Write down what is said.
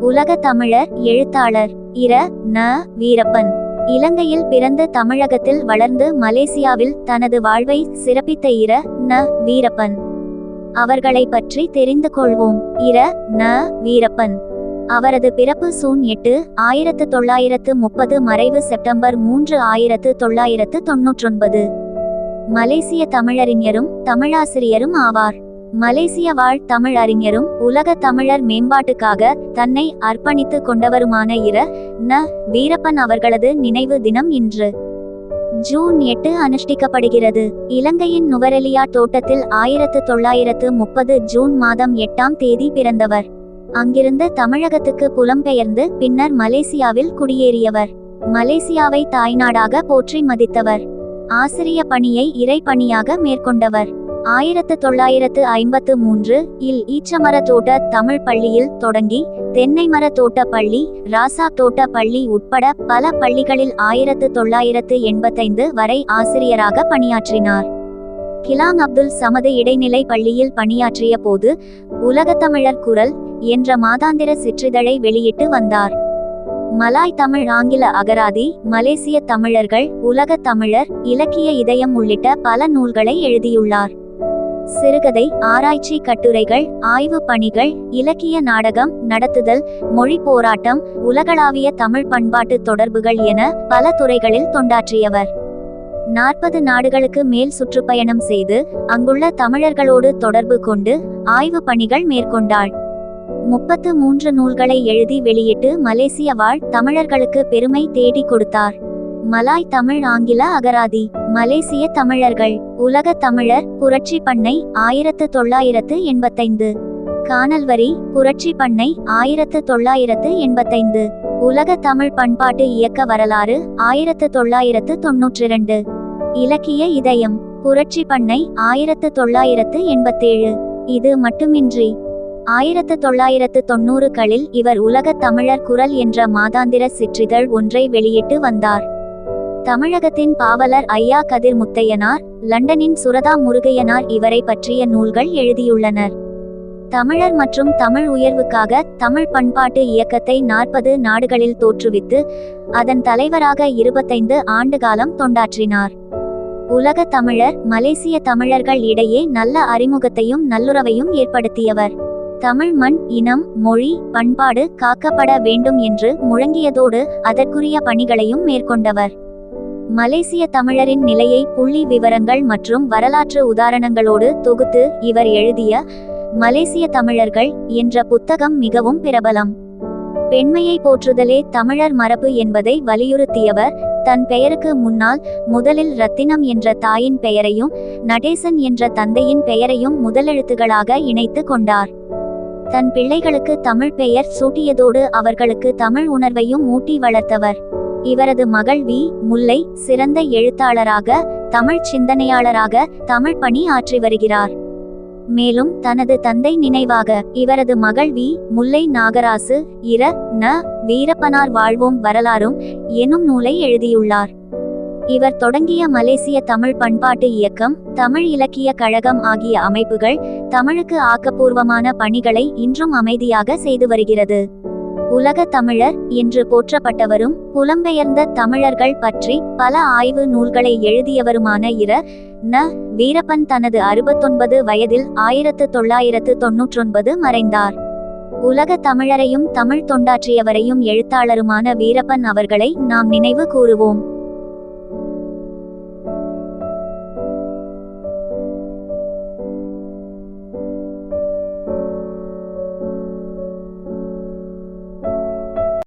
உலக தமிழர் எழுத்தாளர் இர. ந. வீரப்பன். இலங்கையில் பிறந்து தமிழகத்தில் வளர்ந்து மலேசியாவில் தனது வாழ்வை சிறப்பித்த இர. ந. வீரப்பன். அவர்களை பற்றி தெரிந்து கொள்வோம். இர. ந. வீரப்பன். அவரது பிறப்பு சூன் எட்டு ஆயிரத்து தொள்ளாயிரத்து முப்பது மறைவு செப்டம்பர் மூன்று ஆயிரத்து தொள்ளாயிரத்து தொன்னூற்றொன்பது. மலேசிய தமிழறிஞரும் தமிழாசிரியரும் ஆவார். மலேசிய வாழ் தமிழ் அறிஞரும் உலக தமிழர் மேம்பாட்டுக்காக தன்னை அர்ப்பணித்துக் கொண்டவருமான இர ந வீரப்பன் அவர்களது நினைவு தினம் இன்று. ஜூன் எட்டு அனுஷ்டிக்கப்படுகிறது. இலங்கையின் நுவரெலியா தோட்டத்தில் ஆயிரத்து தொள்ளாயிரத்து முப்பது ஜூன் மாதம் எட்டாம் தேதி பிறந்தவர். அங்கிருந்து தமிழகத்துக்கு புலம்பெயர்ந்து பின்னர் மலேசியாவில் குடியேறியவர். மலேசியாவை தாய்நாடாக போற்றி மதித்தவர். ஆசிரிய பணியை இறை பணியாக மேற்கொண்டவர். ஆயிரத்து தொள்ளாயிரத்து ஐம்பத்து மூன்று இல் ஈச்சமர தோட்ட தமிழ் பள்ளியில் தொடங்கி தென்னை மர தோட்ட பள்ளி ராசா தோட்ட பள்ளி உட்பட பல பள்ளிகளில் ஆயிரத்து தொள்ளாயிரத்து எண்பத்தைந்து வரை ஆசிரியராக பணியாற்றினார். கிலாங் அப்துல் சமது இடைநிலை பள்ளியில் பணியாற்றிய போது உலகத்தமிழர் குரல் என்ற மாதாந்திர சிற்றிதழை வெளியிட்டு வந்தார். மலாய் தமிழ் ஆங்கில அகராதி மலேசிய தமிழர்கள் உலக தமிழர் இலக்கிய இதயம் உள்ளிட்ட பல நூல்களை எழுதியுள்ளார். சிறுகதை ஆராய்ச்சி கட்டுரைகள் ஆய்வு பணிகள் இலக்கிய நாடகம் நடத்துதல் மொழி போராட்டம் உலகளாவிய தமிழ் பண்பாட்டு தொடர்புகள் என பல துறைகளில் தொண்டாற்றியவர். நாற்பது நாடுகளுக்கு மேல் சுற்றுப்பயணம் செய்து அங்குள்ள தமிழர்களோடு தொடர்பு கொண்டு ஆய்வு பணிகள் மேற்கொண்டாள். முப்பத்து மூன்று நூல்களை எழுதி வெளியிட்டு மலேசிய வாழ் தமிழர்களுக்கு பெருமை தேடி கொடுத்தார். மலாய் தமிழ் ஆங்கில அகராதி. மலேசிய தமிழர்கள். உலக தமிழர் புரட்சி பண்ணை ஆயிரத்து தொள்ளாயிரத்து எண்பத்தைந்து. காணல்வரி புரட்சி பண்ணை ஆயிரத்து தொள்ளாயிரத்து எண்பத்தைந்து. உலக தமிழ் பண்பாட்டு இயக்க வரலாறு ஆயிரத்து தொள்ளாயிரத்து தொன்னூற்றிரண்டு. இலக்கிய இதயம் புரட்சி பண்ணை ஆயிரத்து தொள்ளாயிரத்து எண்பத்தேழு. இது மட்டுமின்றி ஆயிரத்து தொள்ளாயிரத்து தொன்னூறுகளில் இவர் உலக தமிழர் குரல் என்ற மாதாந்திர சிற்றிதழ் ஒன்றை வெளியிட்டு வந்தார். தமிழகத்தின் பாவலர் ஐயா கதிர் முத்தையனார் லண்டனின் சுரதா முருகையனார் இவரை பற்றிய நூல்கள் எழுதியுள்ளனர். தமிழர் மற்றும் தமிழ் உயர்வுக்காக தமிழ் பண்பாட்டு இயக்கத்தை நாற்பது நாடுகளில் தோற்றுவித்து அதன் தலைவராக இருபத்தைந்து ஆண்டு காலம் தொண்டாற்றினார். உலக தமிழர் மலேசிய தமிழர்கள் இடையே நல்ல அறிமுகத்தையும் நல்லுறவையும் ஏற்படுத்தியவர். தமிழ் மண் இனம் மொழி பண்பாடு காக்கப்பட வேண்டும் என்று முழங்கியதோடு அதற்குரிய பணிகளையும் மேற்கொண்டவர். மலேசிய தமிழரின் நிலையை புள்ளி விவரங்கள் மற்றும் வரலாற்று உதாரணங்களோடு தொகுத்து இவர் எழுதிய மலேசிய தமிழர்கள் என்ற புத்தகம் மிகவும் பிரபலம். பெண்மையை போற்றுதலே தமிழர் மரபு என்பதை வலியுறுத்தியவர். தன் பெயருக்கு முன்னால் முதலில் ரத்தினம் என்ற தாயின் பெயரையும் நடேசன் என்ற தந்தையின் பெயரையும் முதலெழுத்துகளாக இணைத்து கொண்டார். தன் பிள்ளைகளுக்கு தமிழ் பெயர் சூட்டியதோடு அவர்களுக்கு தமிழ் உணர்வையும் ஊட்டி வளர்த்தவர். இவரது மகள் வி. முல்லை சிறந்த எழுத்தாளராக தமிழ் சிந்தனையாளராக தமிழ் பணி ஆற்றி வருகிறார். மேலும் தனது தந்தை நினைவாக இவரது மகள் வி. முல்லை நாகராசு இர. ந. வீரப்பனார் வாழ்வோம் வரலாறும் எனும் நூலை எழுதியுள்ளார். இவர் தொடங்கிய மலேசிய தமிழ் பண்பாட்டு இயக்கம் தமிழ் இலக்கிய கழகம் ஆகிய அமைப்புகள் தமிழுக்கு ஆக்கப்பூர்வமான பணிகளை இன்றும் அமைதியாக செய்து வருகிறது. உலக தமிழர் என்று போற்றப்பட்டவரும் புலம்பெயர்ந்த தமிழர்கள் பற்றி பல ஆய்வு நூல்களை எழுதியவருமான இர ந. வீரப்பன் தனது அறுபத்தொன்பது வயதில் ஆயிரத்து தொள்ளாயிரத்து தொன்னூற்றொன்பது மறைந்தார். உலக தமிழரையும் தமிழ் தொண்டாற்றியவரையும் எழுத்தாளருமான வீரப்பன் அவர்களை நாம் நினைவு கூறுவோம்.